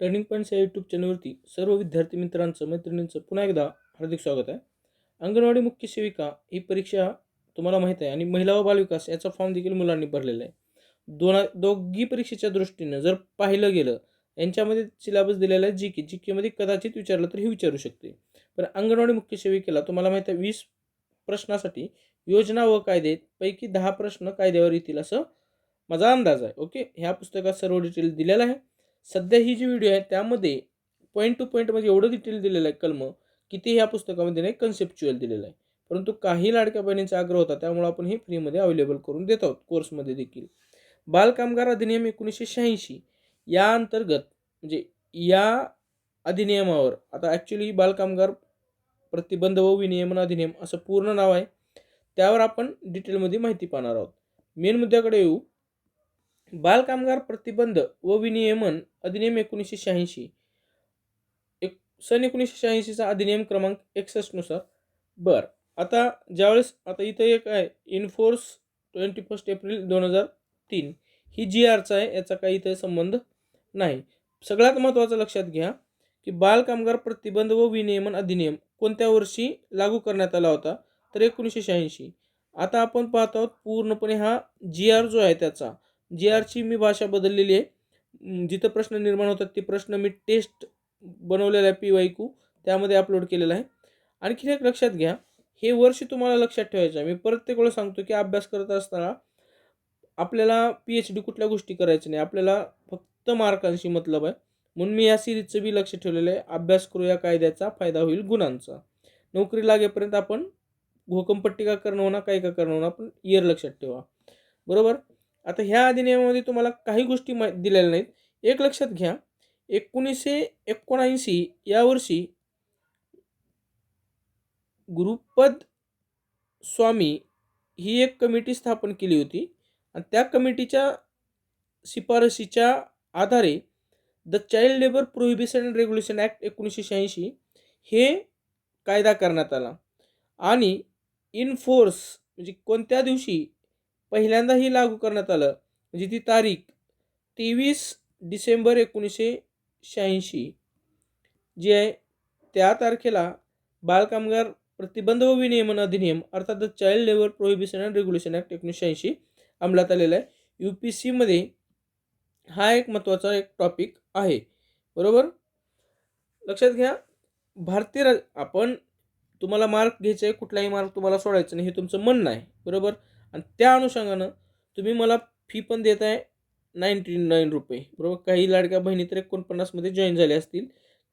Turning points या YouTube चॅनलवरती सर्व विद्यार्थी मित्रांचं मैत्रिणींचं पुन्हा एकदा हार्दिक स्वागत आहे. अंगणवाडी मुख्य सेविका ही परीक्षा तुम्हाला माहीत आहे आणि महिला व बालविकास याचा फॉर्म देखील मुलांनी भरलेला आहे. दोन दोघी परीक्षेच्या दृष्टीनं जर पाहिलं गेलं यांच्यामध्ये सिलेबस दिलेला आहे जी के जी केमध्ये कदाचित विचारलं तर हे विचारू शकते. पण अंगणवाडी मुख्य सेविकेला तुम्हाला माहीत आहे वीस प्रश्नासाठी योजना व कायदे पैकी दहा प्रश्न कायद्यावर येतील असं माझा अंदाज आहे. ओके ह्या पुस्तकात सर्व डिटेल दिलेला आहे. सध्या ही जी व्हिडिओ आहे त्यामध्ये पॉईंट टू पॉईंट म्हणजे एवढं डिटेल दिलेलं आहे कलम किती ह्या पुस्तकामध्ये नाही कन्सेप्च्युअल दिलेलं आहे. परंतु काही लाडक्या बहिणींचा आग्रह होता त्यामुळे आपण हे फ्रीमध्ये अवेलेबल करून देत आहोत कोर्समध्ये देखील. बालकामगार अधिनियम एकोणीसशे शहाऐंशी या अंतर्गत म्हणजे या अधिनियमावर आता ॲक्च्युली बालकामगार प्रतिबंध व विनियमन अधिनियम असं पूर्ण नाव आहे त्यावर आपण डिटेलमध्ये माहिती पाहणार आहोत. मेन मुद्द्याकडे येऊ. बालकामगार प्रतिबंध व विनियमन अधिनियम एकोणीसशे शहाऐंशी. एक सन एकोणीसशे शहाऐंशीचा अधिनियम क्रमांक एकसष्टनुसार बर आता ज्यावेळेस आता इथं एक आहे इनफोर्स ट्वेंटी फर्स्ट एप्रिल दोन हजार तीन. ही जी आरचा आहे याचा काही इथं संबंध नाही. सगळ्यात महत्त्वाचं लक्षात घ्या की बालकामगार प्रतिबंध व विनियमन अधिनियम कोणत्या वर्षी लागू करण्यात आला होता तर एकोणीसशे शहाऐंशी. आता आपण पाहत आहोत पूर्णपणे हा जी आर जो आहे त्याचा. जी आरची मी भाषा बदललेली आहे. जिथं प्रश्न निर्माण होतात ते प्रश्न मी टेस्ट बनवलेला आहे पी वाय क्यू. त्यामध्ये अपलोड केलेला आहे. आणखीन एक लक्षात घ्या हे वर्ष तुम्हाला लक्षात ठेवायचं आहे. मी प्रत्येक वेळेस सांगतो की अभ्यास करत असताना आपल्याला पी एच डी कुठल्या गोष्टी करायच्या नाही. आपल्याला फक्त मार्कांशी मतलब आहे. म्हणून मी या सिरीजचं बी लक्ष ठेवलेलं आहे. अभ्यास करू या कायद्याचा फायदा होईल गुणांचा. नोकरी लागेपर्यंत आपण भूकंपट्टिका करणं होणार काय का करणं होणार आपण इयर लक्षात ठेवा. बरोबर? आता ह्या अधिनियमामध्ये तुम्हाला काही गोष्टी मा दिलेल्या नाहीत. एक लक्षात घ्या एकोणीसशे एकोणऐंशी यावर्षी गुरुपद स्वामी ही एक कमिटी स्थापन केली होती आणि त्या कमिटीच्या शिफारशीच्या आधारे the child labour prohibition and regulation act एकोणीसशे शहाऐंशी हे कायदा करण्यात आला. आणि इन फोर्स म्हणजे कोणत्या दिवशी पहिल्यांदा ही लागू करण्यात आलं. म्हणजे ती तारीख तेवीस डिसेंबर एकोणीसशे शहाऐंशी जी आहे त्या तारखेला बालकामगार प्रतिबंध व विनियमन अधिनियम अर्थात the child labour prohibition and regulation act एकोणीसशे शहाऐंशी अंमलात आलेला आहे. यू पी सीमध्ये हा एक महत्त्वाचा एक टॉपिक आहे. बरोबर? लक्षात घ्या भारतीय आपण तुम्हाला मार्क घ्यायचे आहे कुठलाही मार्क तुम्हाला सोडायचं नाही हे तुमचं म्हणणं आहे. बरोबर? आणि त्या अनुषंगानं तुम्ही मला फी पण देत आहे नाईन्टी नाईन रुपये. बरोबर? काही लाडक्या बहिणी तर एकोणपन्नासमध्ये जॉईन झाले असतील.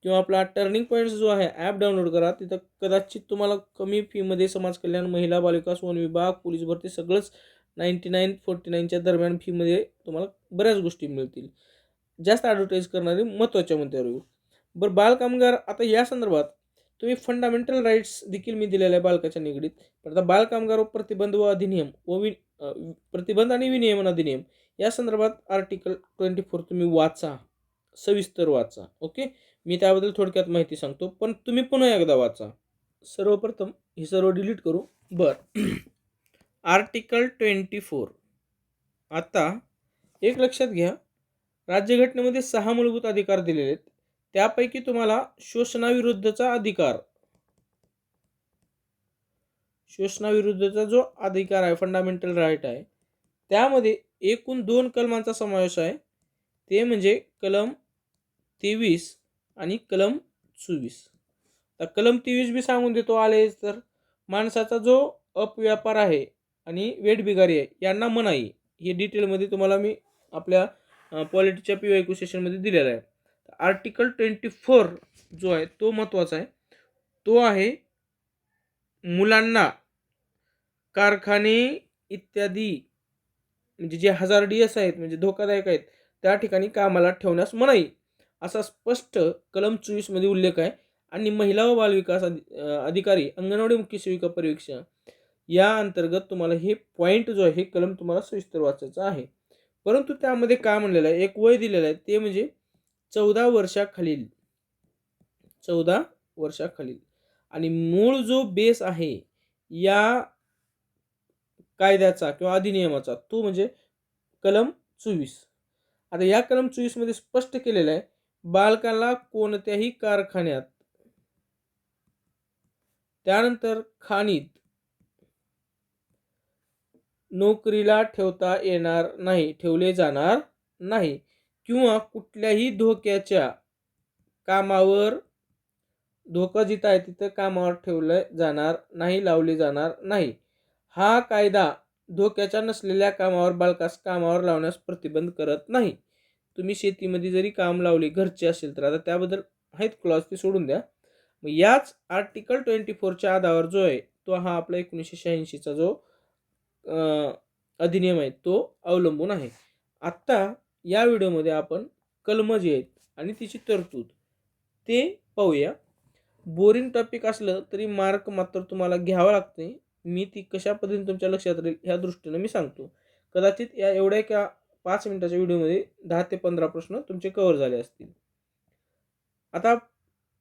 किंवा आपला टर्निंग पॉईंट्स जो आहे ॲप डाउनलोड करा. तिथं कदाचित तुम्हाला कमी फीमध्ये समाज कल्याण महिला बालविकास वन विभाग पोलीस भरती सगळंच नाईन्टी नाईन फोर्टी नाईनच्या दरम्यान फीमध्ये तुम्हाला बऱ्याच गोष्टी मिळतील. जास्त ॲडव्हर्टाईज करणारे महत्त्वाच्या मुद्द्यावर येऊ. बरं बालकामगार आता या संदर्भात तुम्ही फंडामेंटल राईट्स देखील मी दिलेल्या आहे बालकाच्या निगडीत. पण आता बालकामगार व प्रतिबंध व अधिनियम व वि प्रतिबंध आणि विनियमन अधिनियम या संदर्भात आर्टिकल ट्वेंटी फोर तुम्ही वाचा सविस्तर वाचा ओके मी त्याबद्दल थोडक्यात माहिती सांगतो पण तुम्ही पुन्हा एकदा वाचा. सर्वप्रथम हे सर्व डिलीट करू. बर. आर्टिकल ट्वेंटी फोर आता एक लक्षात घ्या. राज्यघटनेमध्ये सहा मूलभूत अधिकार दिलेले आहेत. त्यापैकी तुम्हाला शोषणाविरुद्धचा अधिकार. शोषणाविरुद्धचा जो अधिकार आहे फंडामेंटल राईट आहे त्यामध्ये एकूण दोन कलमांचा समावेश आहे. ते म्हणजे कलम तेवीस आणि कलम चोवीस. तर कलम तेवीस बी सांगून देतो आले तर. माणसाचा जो अपव्यापार आहे आणि वेटबिगारी आहे यांना मनाई. हे डिटेलमध्ये तुम्हाला मी आपल्या पॉलिटीच्या पी वायकू सेशनमध्ये दिलेलं आहे. आर्टिकल ट्वेंटी फोर जो आहे तो महत्त्वाचा आहे. तो आहे मुलांना कारखाने इत्यादी म्हणजे जे हजारडियस आहेत म्हणजे धोकादायक आहेत त्या ठिकाणी कामाला ठेवण्यास मनाई असा स्पष्ट कलम चोवीसमध्ये उल्लेख आहे. आणि महिला व बालविकास अधि अधिकारी अंगणवाडी मुख्य सेविका परीक्षा या अंतर्गत तुम्हाला हे पॉईंट जो आहे हे कलम तुम्हाला सविस्तर वाचायचं आहे. परंतु त्यामध्ये काय म्हणलेलं आहे? एक वय दिलेलं आहे. ते म्हणजे चौदा वर्षाखालील चौदा वर्षाखालील. आणि मूळ जो बेस आहे या कायद्याचा किंवा अधिनियमाचा तो म्हणजे कलम चोवीस. आता या कलम चोवीसमध्ये स्पष्ट केलेलं आहे बालकाला कोणत्याही कारखान्यात त्यानंतर खाणीत नोकरीला ठेवता येणार नाही ठेवले जाणार नाही. किंवा कुठल्याही धोक्याच्या कामावर धोका जिथं आहे तिथं कामावर ठेवलं जाणार नाही लावले जाणार नाही. हा कायदा धोक्याच्या नसलेल्या कामावर बालकास कामावर लावण्यास प्रतिबंध करत नाही. तुम्ही शेतीमध्ये जरी काम लावले घरचे असेल तर आता त्याबद्दल आहेत क्लॉज ते सोडून द्या. मग याच आर्टिकल ट्वेंटी फोरच्या आधारावर जो आहे तो हा आपला एकोणीसशे शहाऐंशीचा जो अधिनियम आहे तो अवलंबून आहे. आत्ता या व्हिडिओमध्ये आपण कलम जे आहेत आणि तिची तरतूद ते पाहूया. बोरिंग टॉपिक असलं तरी मार्क मात्र तुम्हाला घ्यावं लागते मी ती कशा पद्धतीने तुमच्या लक्षात राहील ह्या दृष्टीनं मी सांगतो. कदाचित या एवढ्या एका पाच मिनिटाच्या व्हिडिओमध्ये दहा ते पंधरा प्रश्न तुमचे कव्हर झाले असतील. आता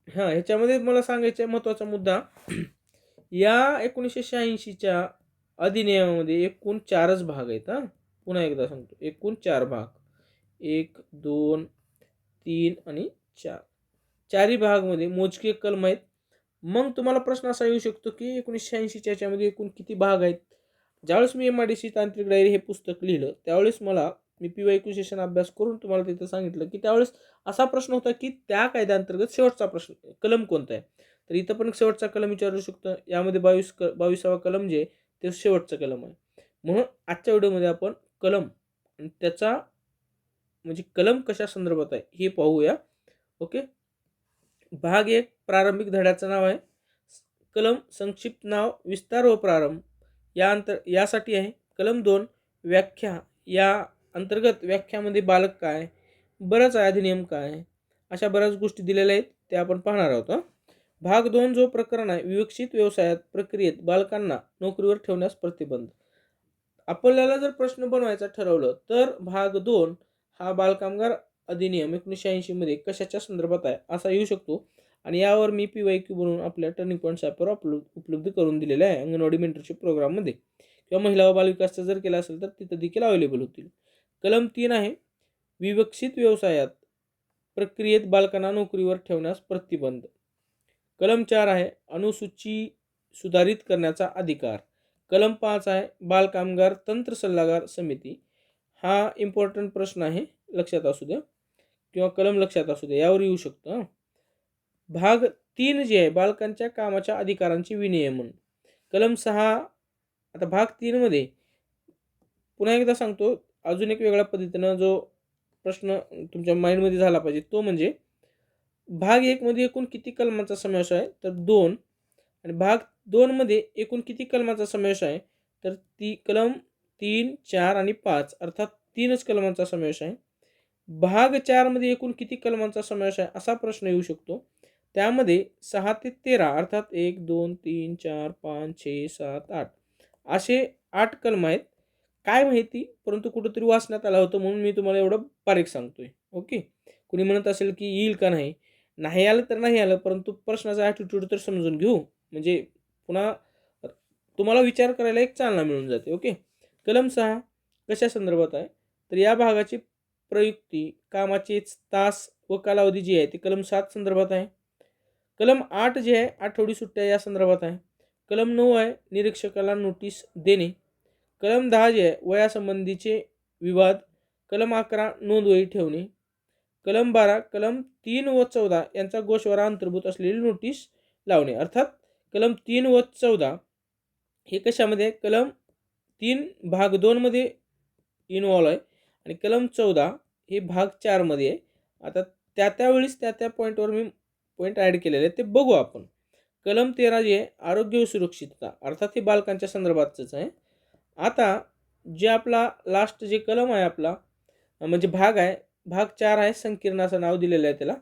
हां ह्याच्यामध्ये मला सांगायचा आहे महत्त्वाचा मुद्दा. या एकोणीसशे शहाऐंशीच्या अधिनियमामध्ये एकूण चारच भाग आहेत हां. पुन्हा एकदा सांगतो. एकूण चार भाग. एक दोन तीन आणि चार. चारही भागमध्ये मोजके कलम आहेत. मग तुम्हाला प्रश्न असा येऊ शकतो की एकोणीसशे ऐंशीच्या याच्यामध्ये एकूण किती भाग आहेत? ज्यावेळेस मी एम आय डी सी तांत्रिक डायरी हे पुस्तक लिहिलं त्यावेळेस मला मी पी वाय सेशन अभ्यास करून तुम्हाला तिथं सांगितलं की त्यावेळेस असा प्रश्न होता की त्या कायद्याअंतर्गत शेवटचा प्रश्न कलम कोणता आहे? तर इथं पण शेवटचा कलम विचारू शकतो. यामध्ये बावीस क बावीसावा कलम जे ते शेवटचा कलम आहे. म्हणून आजच्या व्हिडिओमध्ये आपण कलम आणि त्याचा म्हणजे कलम कशा संदर्भात आहे हे पाहूया. ओके? भाग एक प्रारंभिक धड्याचं नाव आहे. कलम संक्षिप्त नाव विस्तार व प्रारंभ. या अंतर यासाठी आहे. कलम दोन व्याख्या. या अंतर्गत व्याख्यामध्ये बालक काय? बरंच अधिनियम काय? अशा बऱ्याच गोष्टी दिलेल्या आहेत त्या आपण पाहणार आहोत भाग दोन जो प्रकरण आहे विवक्षित व्यवसायात प्रक्रियेत बालकांना नोकरीवर ठेवण्यास प्रतिबंध. आपल्याला जर प्रश्न बनवायचा ठरवलं तर भाग दोन हा बालकामगार अधिनियम एकोणीसशे ऐंशीमध्ये कशाच्या संदर्भात आहे असा येऊ शकतो. आणि यावर मी पी वाय क्यू बनवून आपल्या टर्निंग पॉईंट्स ॲपवर उपलब्ध उपलब्ध करून दिलेलं आहे अंगणवाडी मेंटरशिप प्रोग्राममध्ये किंवा महिला व बालविकासचा जर केला असेल तर तिथं देखील अवेलेबल होतील. कलम तीन आहे विवक्षित व्यवसायात प्रक्रियेत बालकांना नोकरीवर ठेवण्यास प्रतिबंध. कलम चार आहे अनुसूची सुधारित करण्याचा अधिकार. कलम पाच आहे बालकामगार तंत्र सल्लागार समिती. हा इम्पॉर्टंट प्रश्न आहे लक्षात असू द्या. किंवा कलम लक्षात असू द्या यावर येऊ शकतो भाग तीन जे आहे बालकांच्या कामाच्या अधिकारांचे विनियमन. कलम सहा आता भाग तीनमध्ये पुन्हा एकदा सांगतो अजून एक वेगळ्या पद्धतीनं जो प्रश्न तुमच्या माइंडमध्ये झाला पाहिजे तो म्हणजे भाग एकमध्ये एकूण किती कलमांचा समावेश आहे तर दोन. आणि भाग दोनमध्ये एकूण किती कलमाचा समावेश आहे तर ती कलम तीन चार आणि पाच. अर्थात तीनच कलमांचा समावेश आहे. भाग चारमध्ये एकूण किती कलमांचा समावेश आहे असा प्रश्न येऊ शकतो. त्यामध्ये सहा ते तेरा अर्थात एक दोन तीन चार पाच छे सात आठ असे आठ कलम आहेत. काय माहिती? परंतु कुठंतरी वाचण्यात आला होतं म्हणून मी तुम्हाला एवढं बारीक सांगतोय. ओके? कुणी म्हणत असेल की येईल का नाही? नाही आलं तर नाही आलं. परंतु प्रश्नाचा ॲटिट्यूड तर समजून घेऊ. म्हणजे पुन्हा तुम्हाला विचार करायला एक चालना मिळून जाते. ओके? कलम सहा कशा संदर्भात आहे? तर या भागाची प्रयुक्ती कामाचे तास व कालावधी जी आहे ती कलम सात संदर्भात आहे. कलम आठ जे आहे आठवडी सुट्ट्या या संदर्भात आहे. कलम नऊ आहे निरीक्षकाला नोटीस देणे. कलम दहा जे आहे वयासंबंधीचे विवाद. कलम अकरा नोंदवही ठेवणे. कलम बारा कलम तीन व चौदा यांचा गोषवारा अंतर्भूत असलेली नोटीस लावणे. अर्थात कलम तीन व चौदा हे कशामध्ये कलम तीन भाग दोनमध्ये इन्वॉल्व आहे आणि कलम चौदा हे भाग चारमध्ये आहे. आता त्या त्यावेळीस त्या त्या पॉईंटवर मी पॉईंट ॲड केलेले आहेत ते बघू आपण. कलम तेरा जे आहे आरोग्य व सुरक्षितता अर्थात हे बालकांच्या संदर्भातच आहे. आता जे आपला लास्ट जे कलम आहे आपला म्हणजे भाग आहे भाग चार आहे संकीर्ण असं नाव दिलेलं आहे त्याला.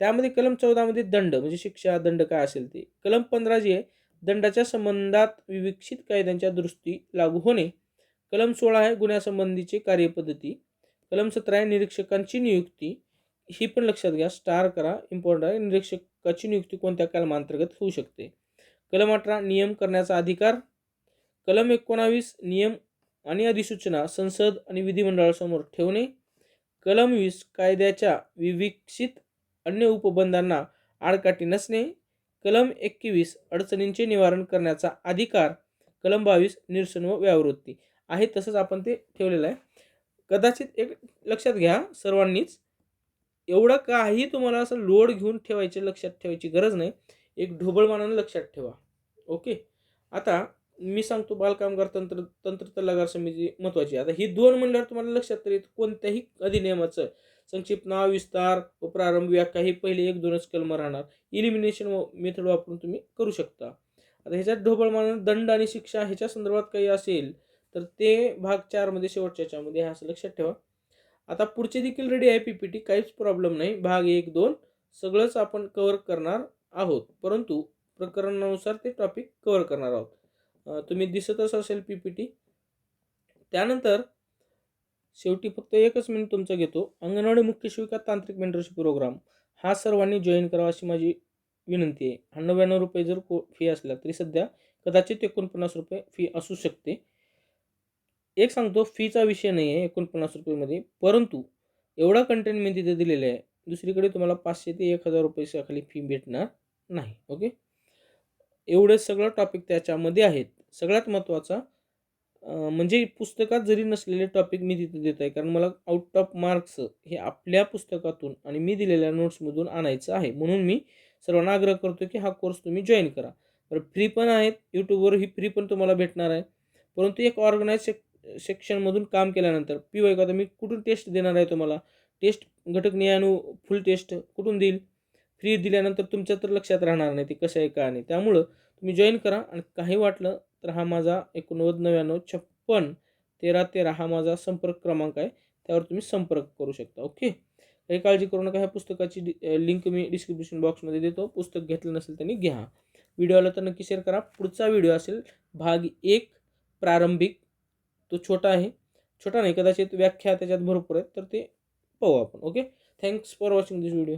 त्यामध्ये कलम चौदामध्ये दंड म्हणजे शिक्षा दंड काय असेल ते. कलम पंधरा जी आहे दंडाच्या संबंधात विविक्षित कायद्यांच्या दृष्टी लागू होणे. कलम सोळा आहे गुन्ह्यासंबंधीची कार्यपद्धती. कलम सतरा आहे निरीक्षकांची नियुक्ती. ही पण लक्षात घ्या स्टार करा इम्पॉर्टंट आहे. निरीक्षकाची नियुक्ती कोणत्या कलमांतर्गत होऊ शकते? कलम अठरा नियम करण्याचा अधिकार. कलम एकोणावीस नियम आणि अधिसूचना संसद आणि विधिमंडळासमोर ठेवणे. कलम वीस कायद्याच्या विविक्षित अन्य उपबंधांना आडकाठी नसणे. कलम एकवीस अडचणींचे निवारण करण्याचा अधिकार कलम बावीस निरसन व व्यावृत्ती आहे तसंच आपण ते ठेवलेलं आहे. कदाचित एक लक्षात घ्या सर्वांनीच. एवढं काही तुम्हाला असं लोड घेऊन ठेवायचे लक्षात ठेवायची गरज नाही. एक ढोबळमानानं लक्षात ठेवा. ओके? आता मी सांगतो बालकामगार तंत्र तंत्र तल्लागार समिती महत्त्वाची आता ही दोन म्हणल्यावर तुम्हाला लक्षात तरी कोणत्याही अधिनियमाचं. संक्षिप्त नाव विस्तार व प्रारंभ व्याख्या हे पहिले एक दोनच कलम राहणार. इलिमिनेशन मेथड वापरून तुम्ही करू शकता. आता ह्याच्यात ढोबळ ढोबळमानानं दंड आणि शिक्षा ह्याच्या संदर्भात काही असेल तर ते भाग चारमध्ये शेवटच्या याच्यामध्ये असं लक्षात ठेवा. आता पुढचे देखील रेडी आहे पी पी टी काहीच प्रॉब्लेम नाही. भाग एक दोन सगळंच आपण कवर करणार आहोत. परंतु प्रकरणानुसार ते टॉपिक कवर करणार आहोत. तुम्ही दिसतच असेल पी पी टी त्यानंतर शेवटी फक्त एकच मिनिट तुमचा घेतो. अंगणवाडी मुख्य शिविका तांत्रिक मेंटरशिप प्रोग्राम हा सर्वांनी जॉईन करावा अशी माझी विनंती आहे. हा नव्याण्णव रुपये जर को फी असला तरी सध्या कदाचित एकोणपन्नास रुपये फी असू शकते. एक सांगतो फीचा विषय नाही आहे एकोणपन्नास रुपयेमध्ये. परंतु एवढा कंटेंट मी तिथे दिलेला आहे. दुसरीकडे तुम्हाला पाचशे ते एक हजार रुपयाच्या खाली फी भेटणार नाही. ओके एवढे सगळं टॉपिक त्याच्यामध्ये आहेत. सगळ्यात महत्त्वाचा म्हणजे पुस्तकात जरी नसलेले टॉपिक मी तिथे देत आहे कारण मला आउट ऑफ मार्क्स हे आपल्या पुस्तकातून आणि मी दिलेल्या नोट्समधून आणायचं आहे. म्हणून मी सर्वांना आग्रह करतो की हा कोर्स तुम्ही जॉईन करा. बरं फ्री पण आहेत यूट्यूबवर ही फ्री पण तुम्हाला भेटणार आहे. परंतु एक ऑर्गनाईज सेक सेक्शनमधून काम केल्यानंतर पी वाय आता मी कुठून टेस्ट देणार आहे तुम्हाला? टेस्ट घटक नियानू फुल टेस्ट कुठून देईल? फ्री दिल्यानंतर तुमच्या तर लक्षात राहणार नाही ते कसं आहे का नाही. त्यामुळं तुम्ही जॉईन करा आणि काही वाटलं तर हा माझा एकोणनव्वद नव्याण्णव छप्पन तेरा तेरा हा माझा संपर्क क्रमांक आहे. त्यावर तुम्ही संपर्क करू शकता. ओके? काही काळजी करू नका. ह्या पुस्तकाची लिंक मी डिस्क्रिप्शन बॉक्समध्ये देतो. पुस्तक घेतलं नसेल त्यांनी घ्या. व्हिडिओला तर नक्की शेअर करा. पुढचा व्हिडिओ असेल भाग एक प्रारंभिक. तो छोटा आहे. छोटा नाही. कदाचित व्याख्या त्याच्यात भरपूर आहेत. तर ते पाहू आपण. Okay? Thanks for watching this video.